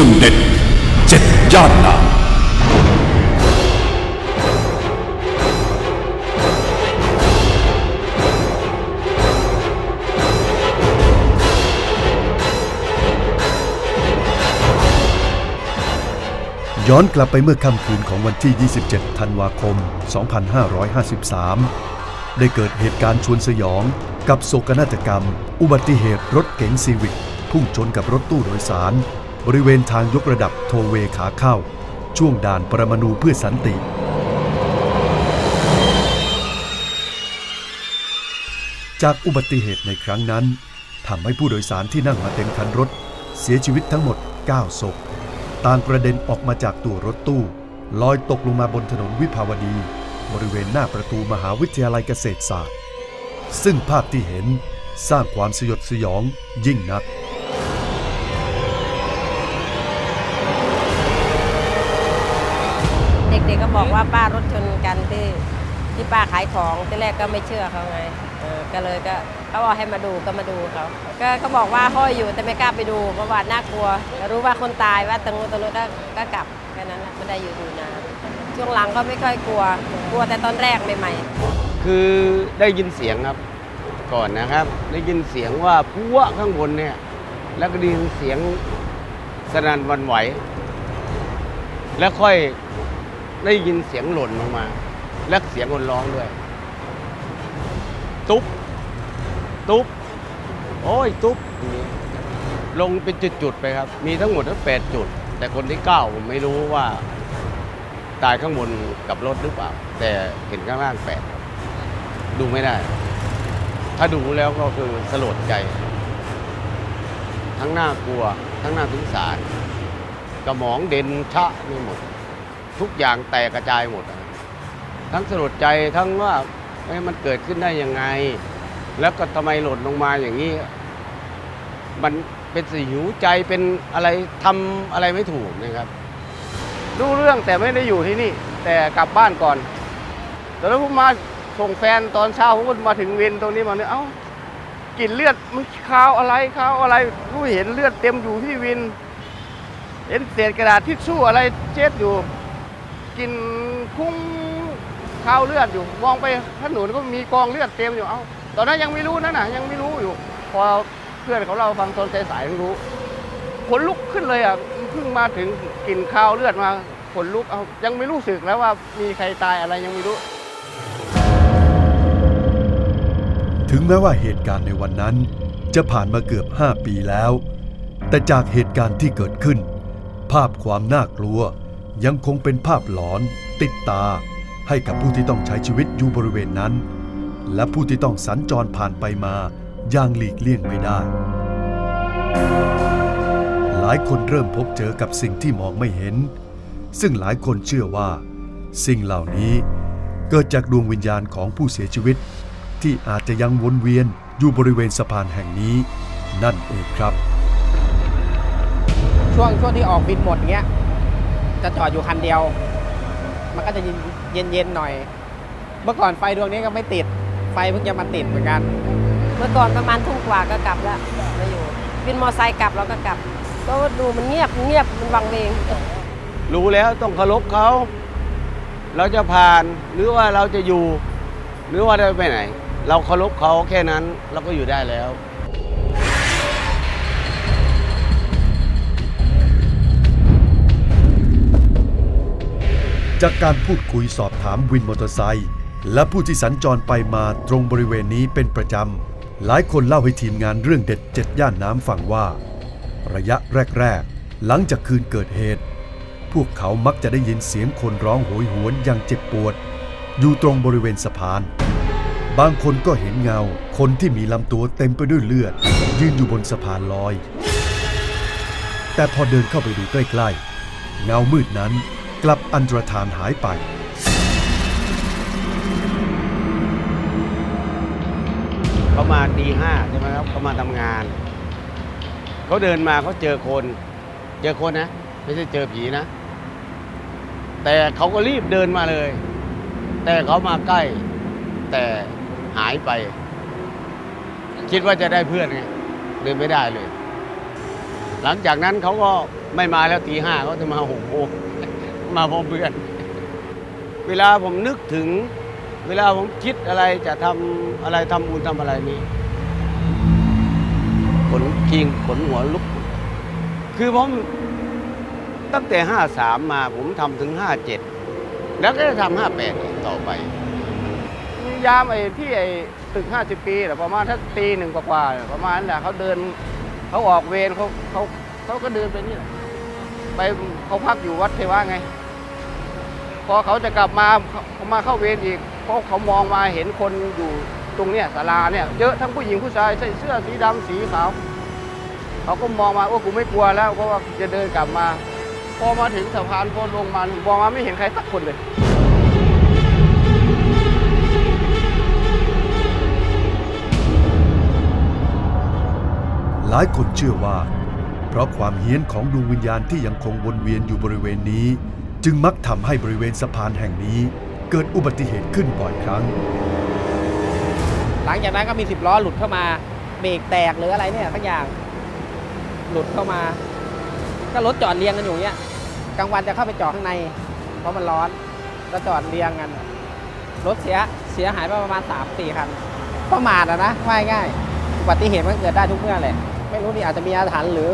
รื่องเด็ดเจ็ดย่านนาย้อนกลับไปเมื่อค่ำคืนของวันที่ 27 ธันวาคม 2553 ได้เกิดเหตุการณ์ชวนสยองกับโศกนาฏกรรม อุบัติเหตุรถเก๋งซีวิกพุ่งชนกับรถตู้โดยสาร บริเวณทางยกระดับโทเวขาเข้า ช่วงด่านปรมาณูเพื่อสันติ จากอุบัติเหตุในครั้งนั้นทำให้ผู้โดยสารที่นั่งมาเต็มคันรถ เสียชีวิตทั้งหมด 9 ศพ ต่างกระเด็นออกมาจากตัวรถตู้ลอยตกลงมาบนถนนวิภาวดี บริเวณหน้าประตูมหาวิทยาลัยเกษตรศาสตร์ ซึ่งภาพที่เห็นสร้างความสยดสยองยิ่งนัก เด็กก็บอกว่าป้ารถชนกันที่ที่ป้าขายของที่แรกก็ไม่เชื่อเขาไงเออก็เลยก็เขาบอกให้มาดูก็มาดูเขาก็เขาบอกว่าห้อยอยู่แต่ไม่กล้าไปดูเพราะว่าน่ากลัวรู้ว่าคนตายว่าตรงนู้นตรงนู้นก็ก็กลับแค่นั้นแหละไม่ได้อยู่ดูนานช่วงหลังก็ไม่ค่อยกลัว กลัวแต่ตอนแรกใหม่ๆคือได้ยินเสียงครับก่อนนะครับ ได้ยินเสียงว่าพัวข้างบนเนี่ย แล้วก็ได้ยินเสียงสนั่นวันไหว แล้วค่อย ได้ยินเสียงหล่นลงมา และเสียงคนร้องด้วย ตุ๊บ ตุ๊บ โอ้ย ตุ๊บอย่างนี้ลงเป็นจุดๆไปครับ มีทั้งหมดทั้งแปดจุด แต่คนที่เก้าผมไม่รู้ว่า ตายข้างบนกับรถหรือเปล่า แต่เห็นข้างล่างแปดดูไม่ได้ ถ้าดูแล้วก็คือสลดใจ ทั้งน่ากลัว ทั้งน่าสงสารกระหมองเด่นชะนี่หมด ทุกอย่างแตกกระจายหมด ทั้งสลดใจทั้งว่ามันเกิดขึ้นได้ยังไง แล้วก็ทำไมหล่นลงมาอย่างนี้ มันเป็นสิหิวใจเป็นอะไรทำอะไรไม่ถูกนะครับดูเรื่องแต่ไม่ได้อยู่ที่นี่ แต่กลับบ้านก่อน แตอนนั้นผมมาส่งแฟนตอนเช้าผมก็มาถึงเวนตรงนี้มาเนี่ยเอ้ากลิ่นเลือดมันคาวอะไรคาวอะไรรู้เห็นเลือดเต็มอยู่ที่วิน เห็นเศษกระดาษทิชชู่อะไรเช็ดอยู่ กลินคุ้งคาวเลือดอยู่ มองไปถนนก็มีกองเลือดเต็มอยู่ เอ้า ตอนนั้นยังไม่รู้นั่นน่ะ ยังไม่รู้อยู่ พอเพื่อนเขาเล่าฟังตอนสายๆถึงรู้ขนลุกขึ้นเลยอะ เพิ่งมาถึงกลิ่นคาวเลือดมาขนลุก เอายังไม่รู้สึกแล้วว่ามีใครตายอะไรยังไม่รู้ ถึงแม้ว่าเหตุการณ์ในวันนั้น จะผ่านมาเกือบ 5 ปีแล้ว แต่จากเหตุการณ์ที่เกิดขึ้น ภาพความน่ากลัว ยังคงเป็นภาพหลอนติดตา ให้กับผู้ที่ต้องใช้ชีวิตอยู่บริเวณนั้น และผู้ที่ต้องสัญจรผ่านไปมาอย่างหลีกเลี่ยงไม่ได้ หลายคนเริ่มพบเจอกับสิ่งที่มองไม่เห็น ซึ่งหลายคนเชื่อว่า สิ่งเหล่านี้เกิดจากดวงวิญญาณของผู้เสียชีวิต ที่อาจจะยังวนเวียนอยู่บริเวณสะพานแห่งนี้ นั่นเองครับ ช่วงช่วงที่ออกบินหมดเงี้ย จะจอดอยู่คันเดียว มันก็จะเย็นเย็นๆหน่อย เมื่อก่อนไฟดวงนี้ก็ไม่ติด ไฟเพิ่งจะมาติดเหมือนกัน เมื่อก่อนประมาณทุ่มกว่าก็กลับแล้วมาอยู่วินมอไซค์กลับเราก็กลับ ก็ดูมันเงียบเงียบมันวังเวงรู้แล้วต้องเคารพเขาเราจะผ่านหรือว่าเราจะอยู่ หรือว่าจะไปไหน เราเคารพเขาแค่นั้นเราก็อยู่ได้แล้ว จากการพูดคุยสอบถามวินมอเตอร์ไซค์และผู้ที่สัญจรไปมาตรงบริเวณนี้เป็นประจำ หลายคนเล่าให้ทีมงานเรื่องเด็ดเจ็ดย่านน้ำฟังว่า ระยะแรก ๆ หลังจากคืนเกิดเหตุ พวกเขามักจะได้ยินเสียงคนร้องโหยหวนอย่างเจ็บปวด อยู่ตรงบริเวณสะพาน บางคนก็เห็นเงา คนที่มีลำตัวเต็มไปด้วยเลือด ยืนอยู่บนสะพานลอย แต่พอเดินเข้าไปดูใกล้ๆ เงามืดนั้น กลับอันตรธานหายไป เขามาตีห้าใช่ไหมครับเขามาทำงาน เขาเดินมาเขาเจอคน เจอคนนะ ไม่ใช่เจอผีนะ แต่เขาก็รีบเดินมาเลย แต่เขามาใกล้ แต่หายไป คิดว่าจะได้เพื่อนไงเดินไม่ได้เลย หลังจากนั้นเขาก็ไม่มาแล้วตีห้าเขาจะมาหกโมง มาพร้อเพื่อน เวลาผมนึกถึง เวลาผมคิดอะไรจะทำอะไรทำบุญทำอะไรนี่ขนคิงขนหัวลุก คือผมตั้งแต่ห้าสามมาผมทำถึงห้าเจ็ดแล้วก็จะทำห้าแปดต่อไป ยามไอ้ที่ไอ้ตึก 50 ปีน่ะประมาณถ้าตีหนึ่งกว่าๆน่ะประมาณนั้นแหละเขาเดินเขาออกเวรเขาเขาเขาก็เดินไปนี่แหละไปเขาพักอยู่วัดเทวะไง พอเขาจะกลับมาเขามาเข้าเวรอีกเพราะเขามองมาเห็นคนอยู่ตรงเนี้ยศาลาเนี่ยเยอะทั้งผู้หญิงผู้ชายใส่เสื้อสีดำสีขาวเขาก็มองมาว่ากูไม่กลัวแล้วเพราะว่าจะเดินกลับมา พอมาถึงสะพานพอลงมามองมาไม่เห็นใครสักคนเลยหลายคนเชื่อว่า เพราะความเฮี้ยนของดวงวิญญาณที่ยังคงวนเวียนอยู่บริเวณนี้ จึงมักทำให้บริเวณสะพานแห่งนี้ เกิดอุบัติเหตุขึ้นบ่อยครั้ง หลังจากนั้นก็มีสิบล้อหลุดเข้ามาเบรกแตกหรืออะไรเนี่ยสักอย่าง หลุดเข้ามา ก็รถจอดเรียงกันอยู่เงี้ยกลางวันจะเข้าไปจอดข้างใน เพราะมันร้อนก็จอดเรียงกัน รถเสียเสียหายไปประมาณ3ามสี่คันประมาทอะนะว่าง่ายๆอุบัติเหตุมันเกิดได้ทุกเมื่อแหละไม่รู้นี่อาจจะมีอาถรรพ์หรือ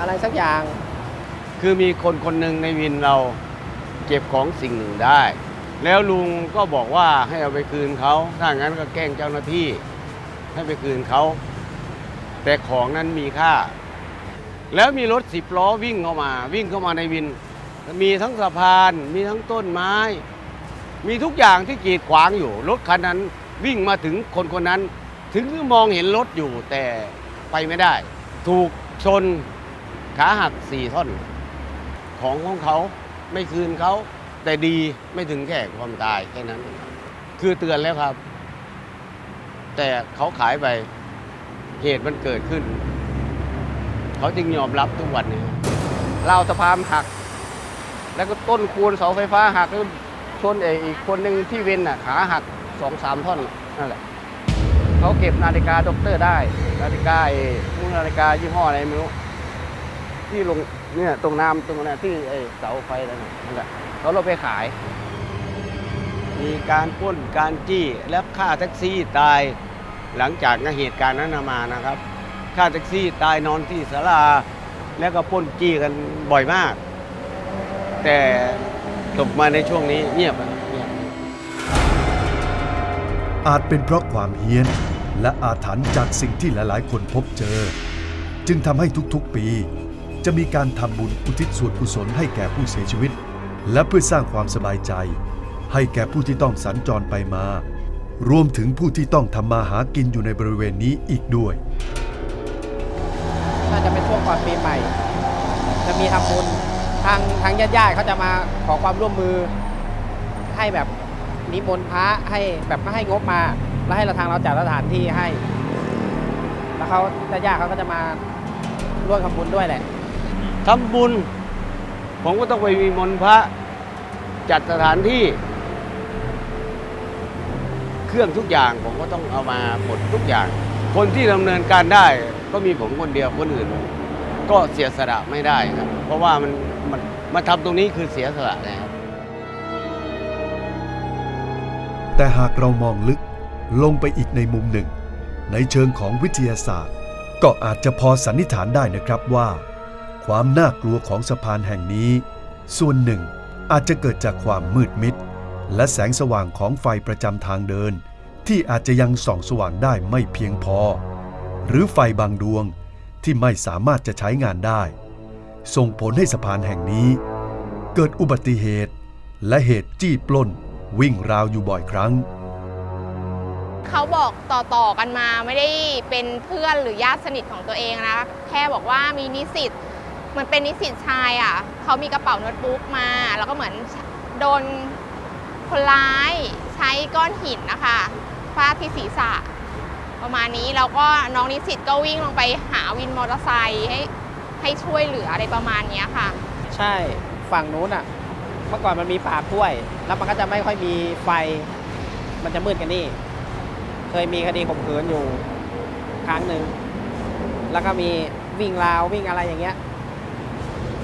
อะไรสักอย่าง คือมีคนคนหนึ่งในวินเราเก็บของสิ่งหนึ่งได้ แล้วลุงก็บอกว่าให้เอาไปคืนเขาถ้างั้นก็แกล้งเจ้าหน้าที่ ให้ไปคืนเขา แต่ของนั้นมีค่า แล้วมีรถสิบล้อวิ่งเข้ามา วิ่งเข้ามาในวิน มีทั้งสะพาน มีทั้งต้นไม้ มีทุกอย่างที่กีดขวางอยู่ รถคันนั้นวิ่งมาถึงคนคนนั้น ถึงมองเห็นรถอยู่แต่ไปไม่ได้ ถูกชนขาหักสี่ท่อน ของของเขาไม่คืนเขาแต่ดีไม่ถึงแค่ความตายแค่นั้น คือเตือนแล้วครับ แต่เขาขายไปเหตุมันเกิดขึ้น เขาจึงยอมรับทุกวันนี้ราวสะพานหัก แล้วก็ต้นคูณเสาไฟฟ้าหักแล้วชนไอ้อีกคนหนึ่งที่เวนน่ะขาหักสองสามท่อนนั่นแหละเขาเก็บนาฬิกาด็อกเตอร์ได้ นาฬิกาไอ้พวกนาฬิกายี่ห้ออะไรไม่รู้ที่ลง เนี่ยตรงน้ำตรงนั้นที่ไอ้เสาไฟนั่นนั่นแหละเขาเราไปขาย มีการป้นการจี้และค่าแท็กซี่ตายหลังจากเหตุการณ์นั้นมานะครับค่าแท็กซี่ตายนอนที่ศาลาแล้วก็ป้นจี้กันบ่อยมาก แต่จบมาในช่วงนี้เงียบอะเงียบอาจเป็นเพราะความเฮี้ยน และอาถรรพ์จากสิ่งที่หลายๆ คนพบเจอ จึงทำให้ทุกๆปี จะมีการทำบุญอุทิศส่วนกุศลให้แก่ผู้เสียชีวิต และเพื่อสร้างความสบายใจ ให้แก่ผู้ที่ต้องสัญจรไปมา รวมถึงผู้ที่ต้องทำมาหากินอยู่ในบริเวณนี้อีกด้วย น่าจะเป็นช่วงก่อนปีใหม่ จะมีทำบุญทางทางญาติๆเขาจะมาขอความร่วมมือ ให้แบบนิมนต์พระให้แบบก็ให้งบมา แล้วให้เราทางเราจัดสถานที่ให้ แล้วเขาญาติๆเขาก็จะมาร่วมทำบุญด้วยแหละ ทำบุญ ผมก็ต้องไปมีมนพระ จัดสถานที่ เครื่องทุกอย่างผมก็ต้องเอามาหมดทุกอย่าง คนที่ดำเนินการได้ ก็มีผมคนเดียวคนอื่น ก็เสียสละไม่ได้ครับ เพราะว่ามันมันมาทำตรงนี้คือเสียสละนะครับแต่หากเรามองลึกลงไปอีกในมุมหนึ่ง ในเชิงของวิทยาศาสตร์ ก็อาจจะพอสันนิษฐานได้นะครับว่า ความน่ากลัวของสะพานแห่งนี้ ส่วนหนึ่งอาจจะเกิดจากความมืดมิด และแสงสว่างของไฟประจำทางเดิน ที่อาจจะยังส่องสว่างได้ไม่เพียงพอ หรือไฟบางดวงที่ไม่สามารถจะใช้งานได้ ส่งผลให้สะพานแห่งนี้ เกิดอุบัติเหตุ และเหตุจี้ปล้น วิ่งราวอยู่บ่อยครั้ง เขาบอกต่อๆกันมาไม่ได้เป็นเพื่อนหรือญาติสนิทของตัวเองนะ แค่บอกว่ามีนิสิต เหมือนเป็นนิสิตชายอะเขามีกระเป๋าโน้ตบุ๊กมา แล้วก็เหมือนโดนคนร้ายใช้ก้อนหินนะคะฟาดที่ศีรษะ ประมาณนี้แล้วก็น้องนิสิตก็วิ่งลงไปหาวินมอเตอร์ไซค์ให้ให้ช่วยเหลืออะไรประมาณนี้ค่ะ ใช่ฝั่งนู้นอะ เมื่อก่อนมันมีป่ากล้วย แล้วมันก็จะไม่ค่อยมีไฟ มันจะมืดกันนี่ เคยมีคดีข่มขืนอยู่ครั้งหนึ่งแล้วก็มีวิ่งราววิ่งอะไรอย่างเงี้ย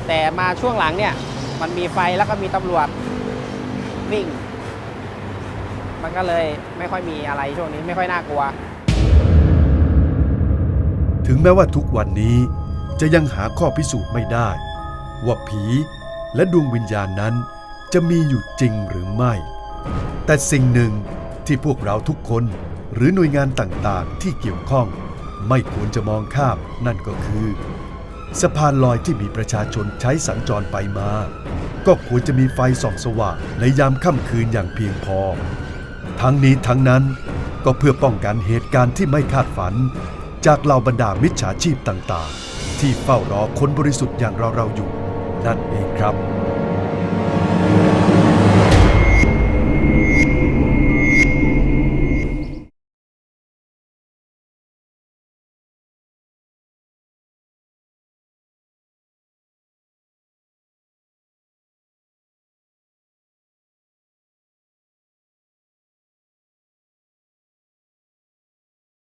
แต่มาช่วงหลังเนี่ย มันมีไฟแล้วก็มีตำรวจวิ่ง มันก็เลยไม่ค่อยมีอะไรช่วงนี้ไม่ค่อยน่ากลัว ถึงแม้ว่าทุกวันนี้จะยังหาข้อพิสูจน์ไม่ได้ ว่าผีและดวงวิญญาณนั้นจะมีอยู่จริงหรือไม่ แต่สิ่งหนึ่งที่พวกเราทุกคนหรือหน่วยงานต่างๆ ที่เกี่ยวข้อง ไม่ควรจะมองข้ามนั่นก็คือ สะพานลอยที่มีประชาชนใช้สัญจรไปมา ก็ควรจะมีไฟส่องสว่างในยามค่ำคืนอย่างเพียงพอ ทั้งนี้ทั้งนั้นก็เพื่อป้องกันเหตุการณ์ที่ไม่คาดฝัน จากเหล่าบรรดามิจฉาชีพต่างๆ ที่เฝ้ารอคนบริสุทธิ์อย่างเราๆอยู่ นั่นเองครับ